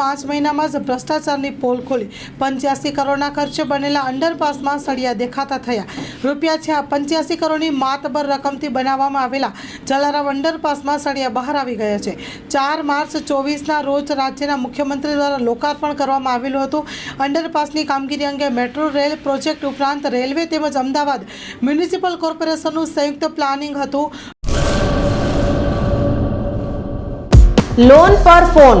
પાંચ મહિનામાં જ ભ્રષ્ટાચારની પોલ ખોલી. પંચ્યાસી કરોડના ખર્ચે બનેલા અંડરપાસમાં સળિયા દેખાતા થયા. રૂપિયા છે પંચ્યાસી કરોડની માતબર રકમથી બનાવવામાં આવેલા. જલારામ અંડરપાસમાં સળિયા બહાર આવી ગયા છે. ચાર માર્ચ ચોવીસના રોજ રાજ્યના મુખ્યમંત્રી દ્વારા લોકાર્પણ કરવામાં આવેલું હતું. અંડરપાસની કામગીરી અંગે મેટ્રો રેલ પ્રોજેક્ટ ઉપરાંત રેલવે તેમજ અમદાવાદ મ્યુનિસિપલ કોર્પોરેશનનું સંયુક્ત પ્લાનિંગ હતું. લોન પર ફોન